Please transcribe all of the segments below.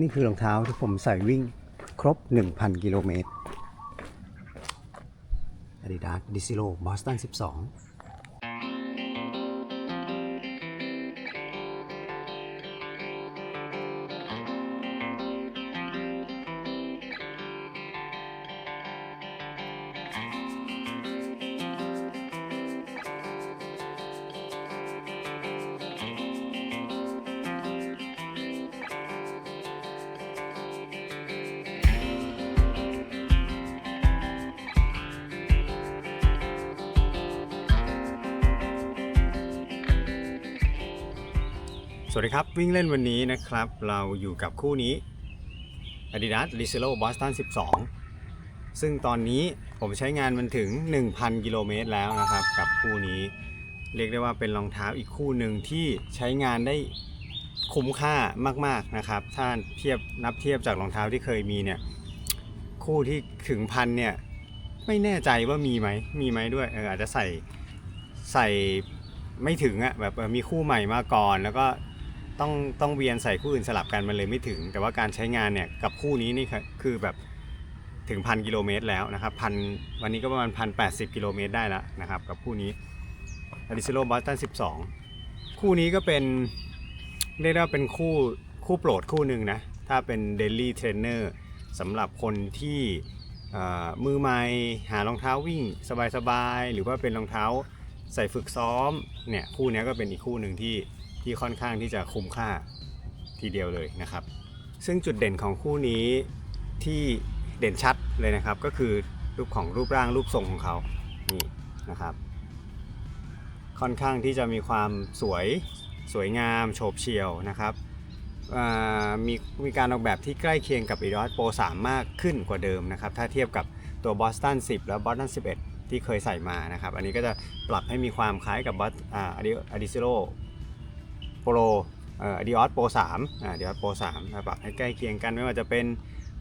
นี่คือรองเท้าที่ผมใส่วิ่งครบ 1,000 กิโลเมตร Adidas d i s i l o Boston 12 สวัสดีครับ วิ่งเล่นวันนี้นะครับ เราอยู่กับคู่นี้ Adidas r e c e l o Boston 12 ซึ่งตอนนี้ผมใช้งานมันถึง 1,000 กิโลเมตรแล้วนะครับ กับคู่นี้ เรียกได้ว่าเป็นรองเท้าอีกคู่หนึ่งที่ใช้งานได้คุ้มค่ามาก ๆ นะครับ ถ้าเทียบนับเทียบจากรองเท้าที่เคยมีเนี่ย คู่ที่ถึงพันเนี่ย ไม่แน่ใจว่ามีไหม มีไหมด้วยเอออาจจะใส่ใส่ไม่ถึงอะแบบมีคู่ใหม่มาก่อนแล้วก็ ต้องต้องเวียนใส่คู่อื่นสลับกันมันเลยไม่ถึง แต่ว่าการใช้งานเนี่ยกับคู่นี้นี่คือแบบถึงพันกิโลเมตรแล้วนะครับพันวันนี้ก็ประมาณพันแปดสิบกิโลเมตรได้แล้วนะครับกับคู่นี้ a d i s i l o Boston 12คู่นี้ก็เป็นเรียกได้ว่าเป็นคู่คู่โปรดคู่หนึ่งนะ ถ้าเป็น Daily Trainer สำหรับคนที่มือใหม่หารองเท้าวิ่งสบายๆ หรือว่าเป็นรองเท้าใส่ฝึกซ้อมเนี่ยคู่นี้ก็เป็นอีกคู่หนึ่งที่ ที่ค่อนข้างที่จะคุ้มค่าทีเดียวเลยนะครับ ซึ่งจุดเด่นของคู่นี้ที่เด่นชัดเลยนะครับ ก็คือรูปของรูปร่างรูปทรงของเขานี่นะครับ ค่อนข้างที่จะมีความสวยสวยงามโฉบเฉี่ยวนะครับมีมีการออกแบบที่ใกล้เคียงกับ Adidas Pro 3 มากขึ้นกว่าเดิมนะครับ ถ้าเทียบกับตัว Boston 10 และ Boston 11 ที่เคยใส่มานะครับ อันนี้ก็จะปรับให้มีความคล้ายกับ Bos- อ่า Adi- Adizero Pro เอ่อ Adidas Pro 3อ่า Adidas Pro 3นะปรับให้ใกล้เคียงกันไม่ว่าจะเป็น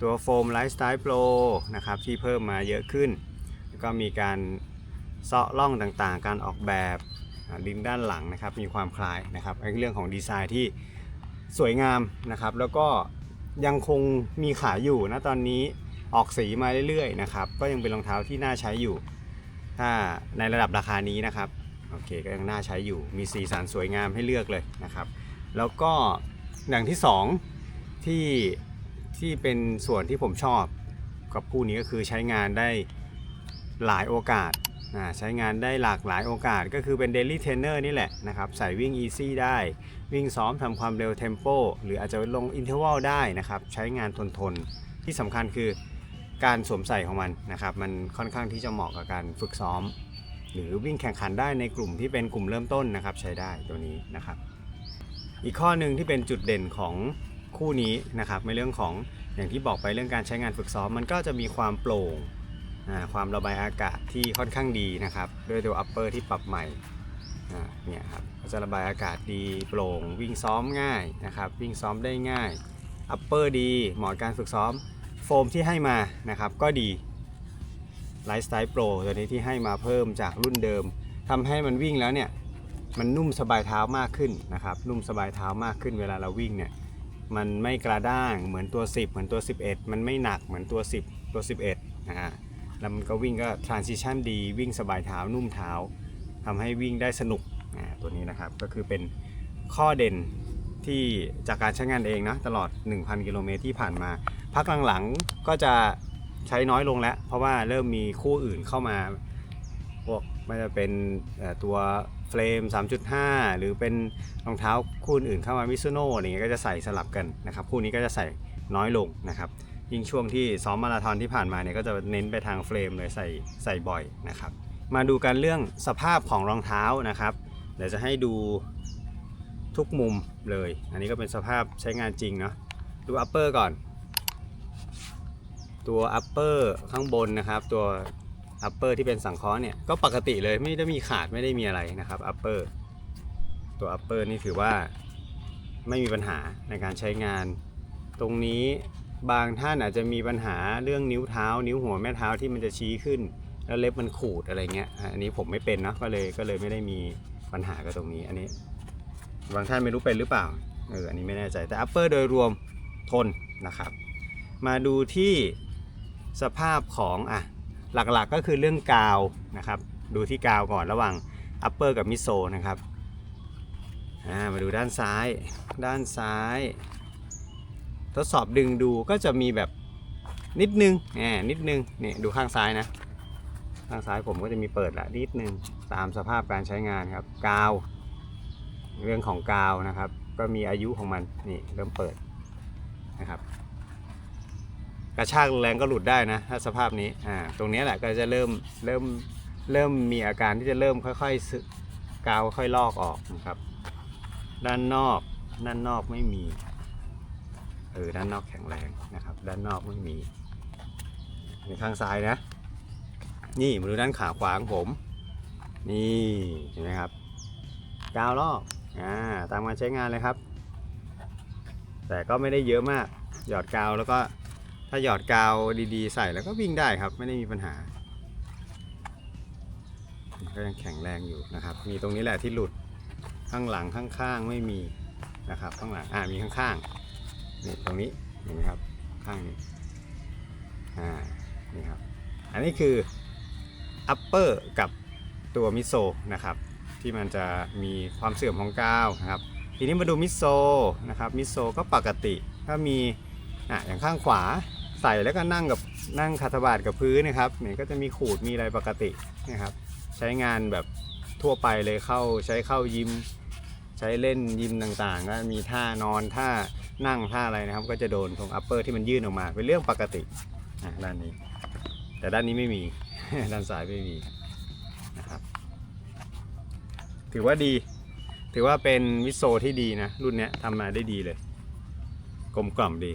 ตัวโฟม Lifestyle Pro นะครับที่เพิ่มมาเยอะขึ้น แล้วก็มีการเซาะล่องต่างๆ การออกแบบอ่าลิ้นด้านหลังนะครับมีความคล้ายนะครับไอ้เรื่องของดีไซน์ที่สวยงามนะครับ แล้วก็ยังคงมีขายอยู่นะตอนนี้ออกสีมาเรื่อยๆนะครับก็ยังเป็นรองเท้าที่น่าใช้อยู่ ถ้าในระดับราคานี้นะครับ โอเคก็ยังน่าใช้อยู่มีสีสันสวยงามให้เลือกเลยนะครับ แล้วก็อย่างที่สองที่ที่เป็นส่วนที่ผมชอบกับคู่นี้ก็คือใช้งานได้หลายโอกาสใช้งานได้หลากหลายโอกาส ก็คือเป็น Daily Trainer นี่แหละนะครับ ใส่วิ่ง Easy ได้ วิ่งซ้อมทำความเร็ว Tempo หรืออาจจะลง Interval ได้นะครับ ใช้งานทนทนที่สำคัญคือการสวมใส่ของมันนะครับ มันค่อนข้างที่จะเหมาะกับการฝึกซ้อม หรือวิ่งแข่งขันได้ในกลุ่มที่เป็นกลุ่มเริ่มต้นนะครับ ใช้ได้ตัวนี้นะครับ อีกข้อหนึ่งที่เป็นจุดเด่นของคู่นี้นะครับในเรื่องของอย่างที่บอกไปเรื่องการใช้งานฝึกซ้อมมันก็จะมีความโปร่งความระบายอากาศที่ค่อนข้างดีนะครับด้วยตัว upper ที่ปรับใหม่เนี่ยครับก็จะระบายอากาศดีโปร่งวิ่งซ้อมง่ายนะครับวิ่งซ้อมได้ง่าย upper ดีเหมาะการฝึกซ้อมโฟมที่ให้มานะครับก็ดี Lifestyle Pro ตัวนี้ที่ให้มาเพิ่มจากรุ่นเดิมทำให้มันวิ่งแล้วเนี่ยมันนุ่มสบายเท้ามากขึ้นนะครับนุ่มสบายเท้ามากขึ้นเวลาเราวิ่งเนี่ยมันไม่กระด้างเหมือนตัว 10 เหมือนตัว 11 มันไม่หนักเหมือนตัว 10 ตัว 11นะฮะแล้วมันก็วิ่งก็ transition ดีวิ่งสบายเท้านุ่มเท้าทำให้วิ่งได้สนุกอ่าตัวนี้นะครับก็คือเป็นข้อเด่นที่จากการใช้งานเองนะตลอด 1,000 กิโลเมตรที่ผ่านมา พักหลังๆก็จะ ใช้น้อยลงแล้ว เพราะว่าเริ่มมีคู่อื่นเข้ามาพวกไม่จะเป็นตัวเฟรม 3.5 หรือเป็นรองเท้าคู่อื่นเข้ามามิซูโน่อะไรเงี้ยก็จะใส่สลับกันนะครับ คู่นี้ก็จะใส่น้อยลงนะครับ ยิ่งช่วงที่ซ้อมมาราธอนที่ผ่านมาเนี่ยก็จะเน้นไปทางเฟรมเลยใส่ใส่บ่อยนะครับ มาดูกันเรื่องสภาพของรองเท้านะครับเดี๋ยวจะให้ดูทุกมุมเลย อันนี้ก็เป็นสภาพใช้งานจริงเนาะดูอัปเปอร์ก่อน ตัวอัปเปอร์ข้างบนนะครับ ตัวอัปเปอร์ที่เป็นสังเคราะห์เนี่ยก็ปกติเลยไม่ได้มีขาดไม่ได้มีอะไรนะครับอัปเปอร์ตัวอัปเปอร์นี่ถือว่าไม่มีปัญหาในการใช้งาน ตรงนี้บางท่านอาจจะมีปัญหาเรื่องนิ้วเท้า นิ้วหัวแม่เท้าที่มันจะชี้ขึ้น แล้วเล็บมันขูดอะไรเงี้ยอะอันนี้ผมไม่เป็นนะก็เลยก็เลยไม่ได้มีปัญหากับตรงนี้อันนี้ บางท่านไม่รู้เป็นหรือเปล่าเอออันนี้ไม่แน่ใจแต่ upper โดยรวมทนนะครับ มาดูที่ สภาพของอะหลักๆก็คือเรื่องกาวนะครับ ดูที่กาวก่อนระหว่าง upper กับ miso นะครับมาดูด้านซ้าย ด้านซ้าย ทดสอบดึงดูก็จะมีแบบนิดนึงแหมนิดนึงนี่ดูข้างซ้ายนะ ข้างซ้ายผมก็จะมีเปิดละนิดนึงตามสภาพการใช้งานครับ กาว เรื่องของกาวนะครับ ก็มีอายุของมันนี่เริ่มเปิดนะครับ กระชากแรงก็หลุดได้นะถ้าสภาพนี้อ่าตรงนี้แหละก็จะเริ่มเริ่มเริ่มมีอาการที่จะเริ่มค่อยๆกาวค่อยลอกออกนะครับ ด้านนอกด้านนอกไม่มีเออด้านนอกแข็งแรงนะครับ ด้านนอกไม่มีในข้างซ้ายนะ นี่มาดูด้านขาขวาของผม นี่เห็นไหมครับกาวลอกอ่าตามการใช้งานเลยครับ แต่ก็ไม่ได้เยอะมากหยอดกาวแล้วก็ ถ้าหยอดกาวดีๆ ใส่แล้วก็วิ่งได้ครับ ไม่ได้มีปัญหา ก็ยังแข็งแรงอยู่นะครับ มีตรงนี้แหละที่หลุดข้างหลังข้างๆไม่มีนะครับข้างหลังอ่ามีข้างๆนี่ตรงนี้เห็นไหมครับข้างนี้อ่านี่ครับอันนี้คือ upper กับตัวมิโซะนะครับที่มันจะมีความเสื่อมของกาวนะครับทีนี้มาดูมิโซะนะครับมิโซะก็ปกติถ้ามีอะอย่างข้างขวา ใส่แล้วก็นั่งกับนั่งขัดสมาธิกับพื้นนะครับเนี่ยก็จะมีขูดมีอะไรปกตินะครับ ใช้งานแบบทั่วไปเลยเข้าใช้เข้ายิม ใช้เล่นยิมต่างๆ ก็มีท่านอนท่านั่งท่าอะไรนะครับ ก็จะโดนตรง upper ที่มันยื่นออกมา เป็นเรื่องปกติด้านนี้ แต่ด้านนี้ไม่มีด้านซ้ายไม่มีนะครับ ถือว่าดี ถือว่าเป็นมิโซที่ดีนะ รุ่นเนี้ยทำมาได้ดีเลย กลมกล่อมดี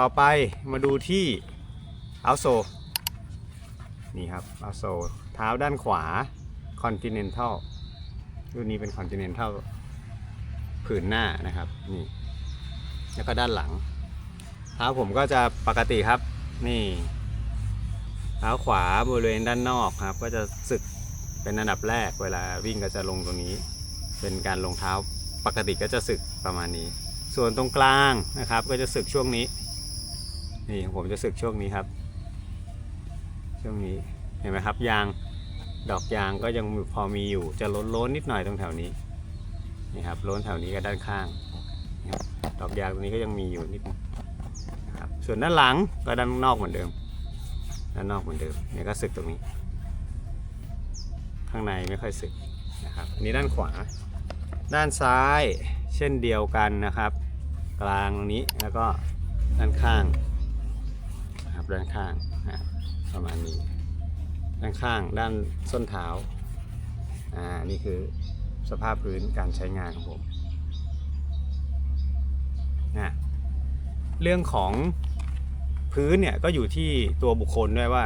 ต่อไปมาดูที่เอาโซนี่ครับเอาโซเท้าด้านขวา Continental รุ่นนี้เป็น Continental ผืนหน้านะครับนี่แล้วก็ด้านหลัง เท้าผมก็จะปกติครับนี่เท้าขวาบริเวณด้านนอกครับ ก็จะสึกเป็นอันดับแรกเวลาวิ่งก็จะลงตรงนี้ เป็นการลงเท้าปกติก็จะสึกประมาณนี้ ส่วนตรงกลางนะครับ ก็จะสึกช่วงนี้ นี่ของผมจะสึกช่วงนี้ครับ ช่วงนี้เห็นไหมครับ ยางดอกยางก็ยังพอมีอยู่จะล้นล้นนิดหน่อยตรงแถวนี้นี่ครับล้นแถวนี้กับด้านข้างดอกยางตรงนี้ก็ยังมีอยู่นิดนึงนะครับส่วนด้านหลังก็ด้านนอกเหมือนเดิม ด้านนอกเหมือนเดิมเนี่ยก็สึกตรงนี้ ข้างในไม่ค่อยสึกนะครับอันนี้ด้านขวา ด้านซ้ายเช่นเดียวกันนะครับ กลางตรงนี้แล้วก็ด้านข้าง นะครับด้านข้างนะประมาณนี้ ด้านข้างด้านส้นเท้าอ่านี่คือสภาพพื้นการใช้งานของผมนะเรื่องของพื้นเนี่ยก็อยู่ที่ตัวบุคคลด้วยว่า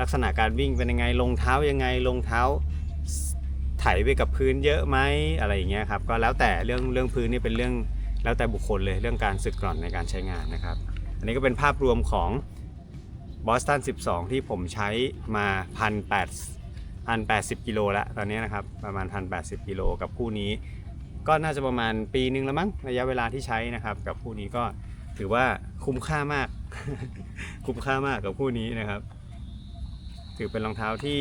ลักษณะการวิ่งเป็นยังไงลงเท้ายังไงลงเท้าไถไปกับพื้นเยอะไหมอะไรอย่างเงี้ยครับก็แล้วแต่เรื่องเรื่องพื้นนี่เป็นเรื่องแล้วแต่บุคคลเลยเรื่องการสึกกร่อนในการใช้งานนะครับ อันนี้ก็เป็นภาพรวมของ บอสตัน 12 ที่ผมใช้มา1,800 1,080กิโลแล้วตอนนี้นะครับ ประมาณ1,080กิโลกับคู่นี้ ก็น่าจะประมาณปีนึงแล้วมั้งระยะเวลาที่ใช้นะครับ กับคู่นี้ก็ถือว่าคุ้มค่ามาก คุ้มค่ามากกับคู่นี้นะครับ ถือเป็นรองเท้าที่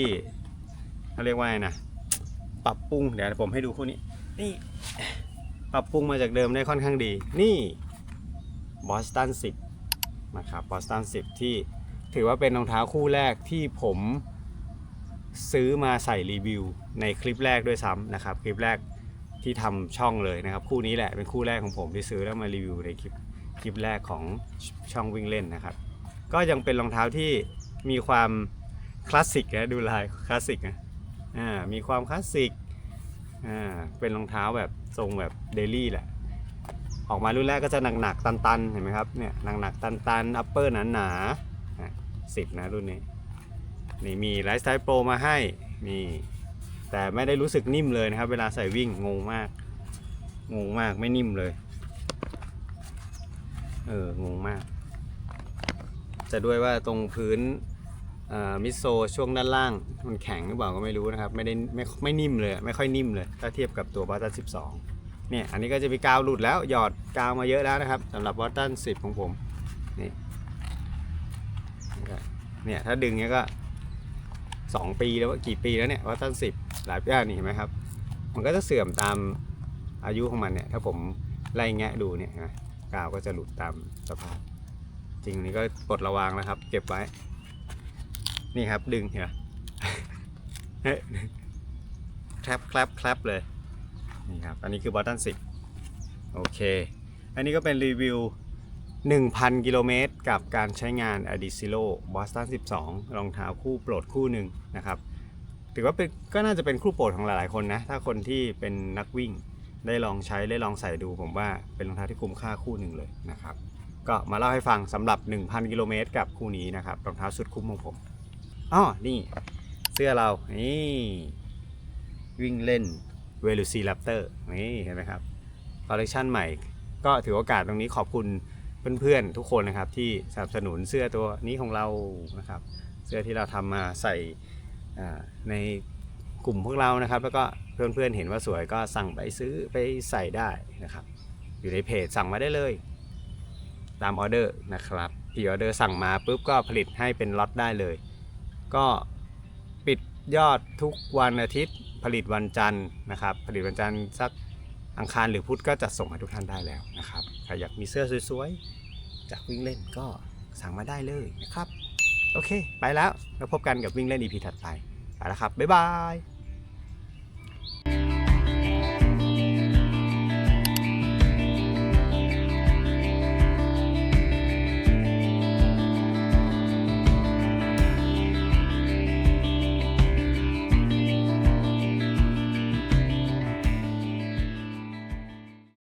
เขาเรียกว่าไงนะปรับปรุงเดี๋ยวผมให้ดูคู่นี้นี่ปรับปรุงมาจากเดิมได้ค่อนข้างดี นี่บอสตัน10นะครับบอสตัน10 ที่ ถือว่าเป็นรองเท้าคู่แรกที่ผมซื้อมาใส่รีวิว ในคลิปแรกด้วยซ้ำนะครับ คลิปแรกที่ทำช่องเลยนะครับ คู่นี้แหละเป็นคู่แรกของผมที่ซื้อแล้วมารีวิวในคลิปคลิปแรกของช่องวิ่งเล่นนะครับ ก็ยังเป็นรองเท้าที่มีความคลาสสิกนะดูลายคลาสสิกนะอ่ามีความคลาสสิกอ่าเป็นรองเท้าแบบทรงแบบเดลี่แหละออกมารุ่นแรกก็จะหนักๆตันๆเห็นไหมครับเนี่ยหนักๆตันๆอัปเปอร์หนาๆ สิบนะรุ่นนี้ นี่มีไลฟ์สไตล์โปรมาให้นี่แต่ไม่ได้รู้สึกนิ่มเลยนะครับ เวลาใส่วิ่งงงมาก งงมากไม่นิ่มเลย เอองงมาก จะด้วยว่าตรงพื้นมิโซช่วงด้านล่าง มันแข็งหรือเปล่าก็ไม่รู้นะครับ ไม่ได้ไม่ไม่นิ่มเลย ไม่ค่อยนิ่มเลย ถ้าเทียบกับตัวบัตตา12เนี่ยอันนี้ก็จะมีกาวหลุดแล้ว หยอดกาวมาเยอะแล้วนะครับสำหรับบอสตัน10ของผมนี่ เนี่ยถ้าดึงเนี้ยก็2ปีแล้วกี่ปีแล้วเนี่ยบอสตัน10หลายปีนี่เห็นไหมครับ มันก็จะเสื่อมตามอายุของมันเนี่ย ถ้าผมไล่แงะดูเนี่ยนะกาวก็จะหลุดตามสภาพ จริงนี้ก็ปลดระวางนะครับ เก็บไว้ นี่ครับดึงเห็นไหมแคลปแคลปแคลปเลยนี่ครับอันนี้คือบอตตัน10โอเค อันนี้ก็เป็นรีวิว 1,000 กิโลเมตร กับการใช้งาน a d i s i l o Boston 12 รองเท้าคู่โปรดคู่หนึ่งนะครับถือว่าเป็นก็น่าจะเป็นคู่โปรดของหลายๆคนนะ ถ้าคนที่เป็นนักวิ่งได้ลองใช้ได้ลองใส่ดูผมว่าเป็นรองเท้าที่คุ้มค่าคู่หนึ่งเลยนะครับ ก็มาเล่าให้ฟังสำหรับ 1,000 กิโลเมตร กับคู่นี้นะครับรองเท้าสุดคุ้มของผมอ๋อนี่เสื้อเรานี่วิ่งเล่น v e l o c i r a p t o r นี่เห็นไหมครับคอลเลคชันใหม่ ก็ถือโอกาสตรงนี้ขอบคุณ เพื่อนๆทุกคนนะครับที่สนับสนุนเสื้อตัวนี้ของเรานะครับ เสื้อที่เราทำมาใส่ในกลุ่มพวกเรานะครับ แล้วก็เพื่อนๆเห็นว่าสวยก็สั่งไปซื้อไปใส่ได้นะครับ อยู่ในเพจสั่งมาได้เลย ตามออเดอร์นะครับพีออเดอร์สั่งมาปุ๊บก็ผลิตให้เป็นล็อตได้เลย ก็ปิดยอดทุกวันอาทิตย์ผลิตวันจันทร์นะครับ ผลิตวันจันทร์สักอังคารหรือพุธก็จะส่งให้ทุกท่านได้แล้วนะครับใครอยากมีเสื้อสวยๆ จากวิ่งเล่นก็สั่งมาได้เลยนะครับ โอเค ไปแล้วแล้วพบกันกับวิ่งเล่น EP ถัดไปไปแล้วครับ บ๊ายบาย